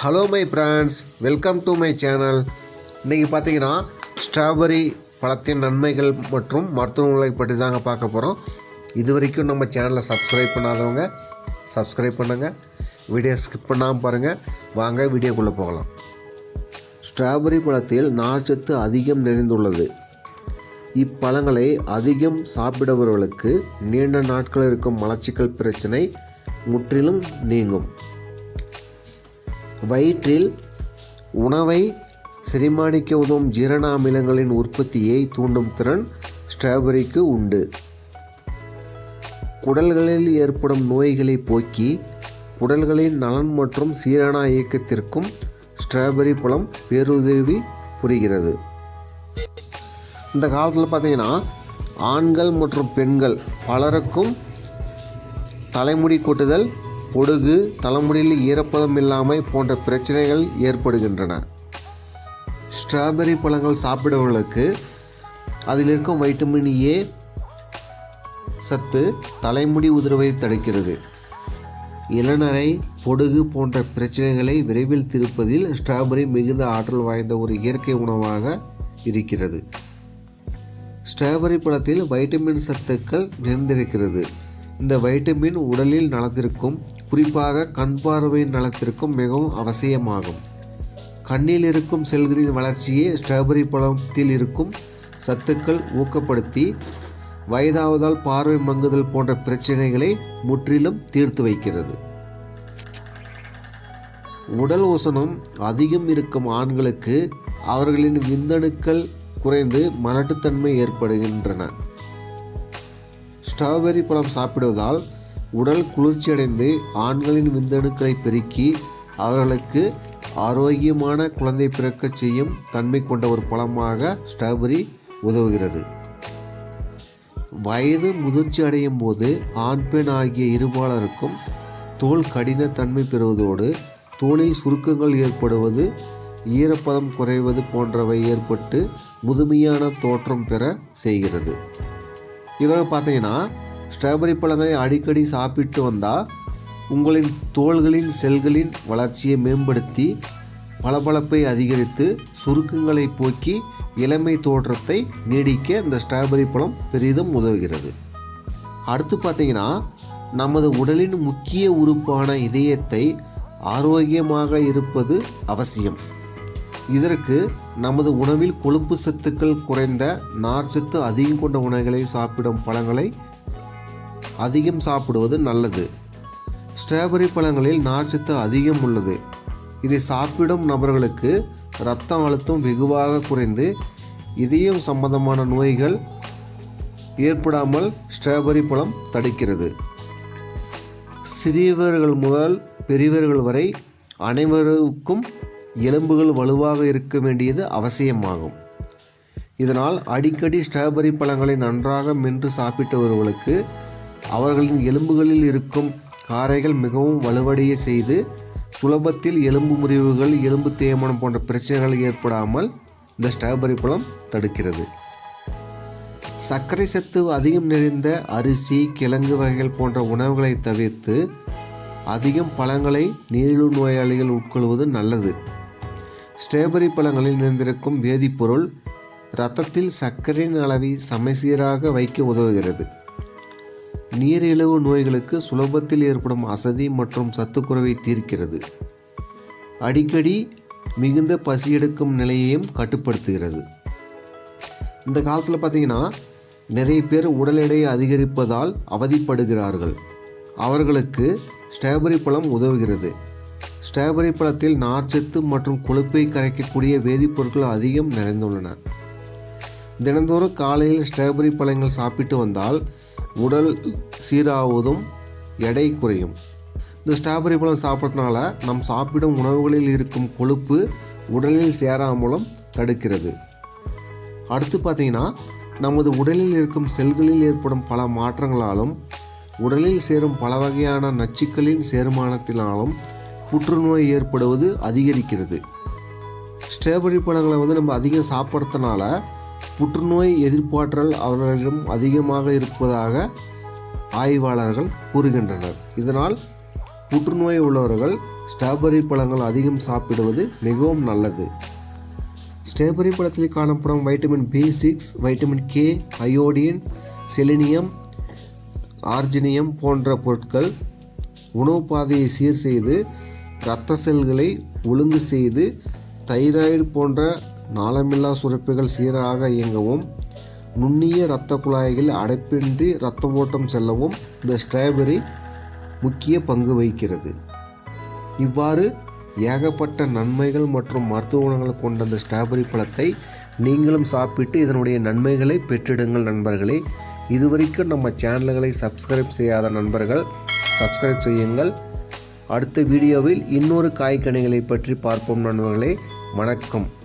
Hello my friends welcome to my channel இன்றைக்கி பார்த்தீங்கன்னா strawberry பழத்தின் நன்மைகள் மற்றும் மருத்துவங்களை பற்றி தாங்க பார்க்க போகிறோம் இது வரைக்கும் நம்ம சேனலை சப்ஸ்கிரைப் பண்ணாதவங்க சப்ஸ்கிரைப் பண்ணுங்கள் வீடியோ ஸ்கிப் பண்ணாமல் பாருங்கள் வாங்க வீடியோக்குள்ளே போகலாம். ஸ்ட்ராபெரி பழத்தில் நார்ச்சத்து அதிகம் நிறைந்துள்ளது. இப்பழங்களை அதிகம் சாப்பிடுபவர்களுக்கு நீண்ட நாட்கள் இருக்கும் மலச்சிக்கல் பிரச்சனை முற்றிலும் நீங்கும். வயிற்றில் உணவை செரிமானிக்க உதவும் ஜீரண அமிலங்களின் உற்பத்தியை தூண்டும் திறன் ஸ்ட்ராபெரிக்கு உண்டு. குடல்களில் ஏற்படும் நோய்களை போக்கி குடல்களின் நலன் மற்றும் சீரான இயக்கத்திற்கும் ஸ்ட்ராபெரி பழம் பேருதவி புரிகிறது. இந்த காலத்தில் பார்த்தீங்கன்னா ஆண்கள் மற்றும் பெண்கள் பலருக்கும் தலைமுடி கொட்டுதல் பொடுகு தலைமுடியில் ஈரப்பதம் இல்லாமை போன்ற பிரச்சனைகள் ஏற்படுகின்றன. ஸ்ட்ராபெரி பழங்கள் சாப்பிடுவர்களுக்கு அதில் இருக்கும் வைட்டமின் ஏ சத்து தலைமுடி உதிர்வை தடுக்கிறது. இளநரை பொடுகு போன்ற பிரச்சனைகளை விரைவில் தீர்ப்பதில் ஸ்ட்ராபெரி மிகுந்த ஆற்றல் வாய்ந்த ஒரு இயற்கை உணவாக இருக்கிறது. ஸ்ட்ராபெரி பழத்தில் வைட்டமின் சத்துக்கள் நிறைந்திருக்கிறது. இந்த வைட்டமின் உடலில் நலத்திற்கும் குறிப்பாக கண் பார்வையின் நலத்திற்கும் மிகவும் அவசியமாகும். கண்ணில் இருக்கும் செல்களின் வளர்ச்சியை ஸ்ட்ராபெரி பழத்தில் இருக்கும் சத்துக்கள் ஊக்கப்படுத்தி வயதாவதால் பார்வை மங்குதல் போன்ற பிரச்சனைகளை முற்றிலும் தீர்த்து வைக்கிறது. உடல் உசனம் அதிகம் இருக்கும் ஆண்களுக்கு அவர்களின் விந்தணுக்கள் குறைந்து மலட்டுத்தன்மை ஏற்படுகின்றன. ஸ்ட்ராபெரி பழம் சாப்பிடுவதால் உடல் குளிர்ச்சியடைந்து ஆண்களின் விந்தணுக்களை பெருக்கி அவர்களுக்கு ஆரோக்கியமான குழந்தை பிறக்கச் செய்யும் தன்மை கொண்ட ஒரு பழமாக ஸ்ட்ராபெரி உதவுகிறது. வயது முதிர்ச்சி அடையும் போது ஆண் பெண் ஆகிய இருபாலருக்கும் தோல் கடினத்தன்மை பெறுவதோடு தோலில் சுருக்கங்கள் ஏற்படுவது ஈரப்பதம் குறைவது போன்றவை ஏற்பட்டு முதுமையான தோற்றம் பெற செய்கிறது. இவரை பார்த்தீங்கன்னா ஸ்ட்ராபெரி பழங்களை அடிக்கடி சாப்பிட்டு வந்தால் உங்களின் தோள்களின் செல்களின் வளர்ச்சியை மேம்படுத்தி பளபளப்பை அதிகரித்து சுருக்கங்களை போக்கி இளமை தோற்றத்தை நீடிக்க இந்த ஸ்ட்ராபெரி பழம் பெரிதும் உதவுகிறது. அடுத்து பார்த்தீங்கன்னா நமது உடலின் முக்கிய உறுப்பான இதயத்தை ஆரோக்கியமாக இருப்பது அவசியம். இதற்கு நமது உணவில் கொழுப்பு சத்துக்கள் குறைந்த நார்ச்சத்து அதிகம் கொண்ட உணவுகளை சாப்பிடும் பழங்களை அதிகம் சாப்பிடுவது நல்லது. ஸ்ட்ராபெரி பழங்களில் நார்ச்சத்து அதிகம் உள்ளது. இதை சாப்பிடும் நபர்களுக்கு இரத்த அழுத்தம் வெகுவாக குறைந்து இதயம் சம்பந்தமான நோய்கள் ஏற்படாமல் ஸ்ட்ராபெரி பழம் தடுக்கிறது. சிறியவர்கள் முதல் பெரியவர்கள் வரை அனைவருக்கும் எலும்புகள் வலுவாக இருக்க வேண்டியது அவசியமாகும். இதனால் அடிக்கடி ஸ்ட்ராபெரி பழங்களை நன்றாக மென்று சாப்பிட்டவர்களுக்கு அவர்களின் எலும்புகளில் இருக்கும் காரைகள் மிகவும் வலுவடைய செய்து சுலபத்தில் எலும்பு முறிவுகள் எலும்பு தேய்மானம் போன்ற பிரச்சனைகள் ஏற்படாமல் இந்த ஸ்ட்ராபெரி பழம் தடுக்கிறது. சர்க்கரை சத்து அதிகம் நிறைந்த அரிசி கிழங்கு வகைகள் போன்ற உணவுகளை தவிர்த்து அதிகம் பழங்களை நீரிழிவு நோயாளிகள் உட்கொள்வது நல்லது. ஸ்ட்ராபெரி பழங்களில் நிறைந்திருக்கும் வேதிப்பொருள் இரத்தத்தில் சர்க்கரையின் அளவை சமசீராக வைக்க உதவுகிறது. நீரிழிவு நோய்களுக்கு சுலபத்தில் ஏற்படும் அசதி மற்றும் சத்துக்குறைவை தீர்க்கிறது. அடிக்கடி மிகுந்த பசி எடுக்கும் நிலையையும் கட்டுப்படுத்துகிறது. இந்த காலத்தில் பார்த்தீங்கன்னா நிறைய பேர் உடல் எடையை அதிகரிப்பதால் அவதிப்படுகிறார்கள். அவர்களுக்கு ஸ்ட்ராபெரி பழம் உதவுகிறது. ஸ்ட்ராபெரி பழத்தில் நார்ச்சத்து மற்றும் கொழுப்பை கரைக்கக்கூடிய வேதிப்பொருட்கள் அதிகம் நிறைந்துள்ளன. தினந்தோறும் காலையில் ஸ்ட்ராபெரி பழங்கள் சாப்பிட்டு வந்தால் உடல் சீராவதும் எடை குறையும். இந்த ஸ்ட்ராபெரி பழம் சாப்பிட்றதுனால நம் சாப்பிடும் உணவுகளில் இருக்கும் கொழுப்பு உடலில் சேராமலும் தடுக்கிறது. அடுத்து பார்த்தீங்கன்னா நமது உடலில் இருக்கும் செல்களில் ஏற்படும் பல மாற்றங்களாலும் உடலில் சேரும் பல வகையான நச்சுக்களின் சேர்மானத்தினாலும் புற்றுநோய் ஏற்படுவது அதிகரிக்கிறது. ஸ்ட்ராபெரி பழங்களை வந்து நம்ம அதிகம் சாப்பிட்றதுனால புற்றுநோய் எதிர்ப்பாற்றல் அவர்களிடம் அதிகமாக இருப்பதாக ஆய்வாளர்கள் கூறுகின்றனர். இதனால் புற்றுநோய் உள்ளவர்கள் ஸ்ட்ராபெர்ரி பழங்கள் அதிகம் சாப்பிடுவது மிகவும் நல்லது. ஸ்ட்ராபெரி பழத்தில் காணப்படும் vitamin B six vitamin K iodine selenium ஆர்ஜினியம் போன்ற பொருட்கள் உணவு பாதையை சீர் செய்து இரத்த செல்களை ஒழுங்கு செய்து தைராய்டு போன்ற நாளமில்லா சுரப்பிகள் சீராக இயங்கவும் நுண்ணிய இரத்த குழாய்கள் அடைப்பின்றி இரத்த ஓட்டம் செல்லவும் இந்த ஸ்ட்ராபெரி முக்கிய பங்கு வகிக்கிறது. இவ்வாறு ஏகப்பட்ட நன்மைகள் மற்றும் மருத்துவ குணங்கள் கொண்ட இந்த ஸ்ட்ராபெரி பழத்தை நீங்களும் சாப்பிட்டு இதனுடைய நன்மைகளை பெற்றிடுங்கள் நண்பர்களே. இதுவரைக்கும் நம்ம சேனல்களை சப்ஸ்கிரைப் செய்யாத நண்பர்கள் சப்ஸ்கிரைப் செய்யுங்கள். அடுத்த வீடியோவில் இன்னொரு காய்கனிகளை பற்றி பார்ப்போம் நண்பர்களே. வணக்கம்.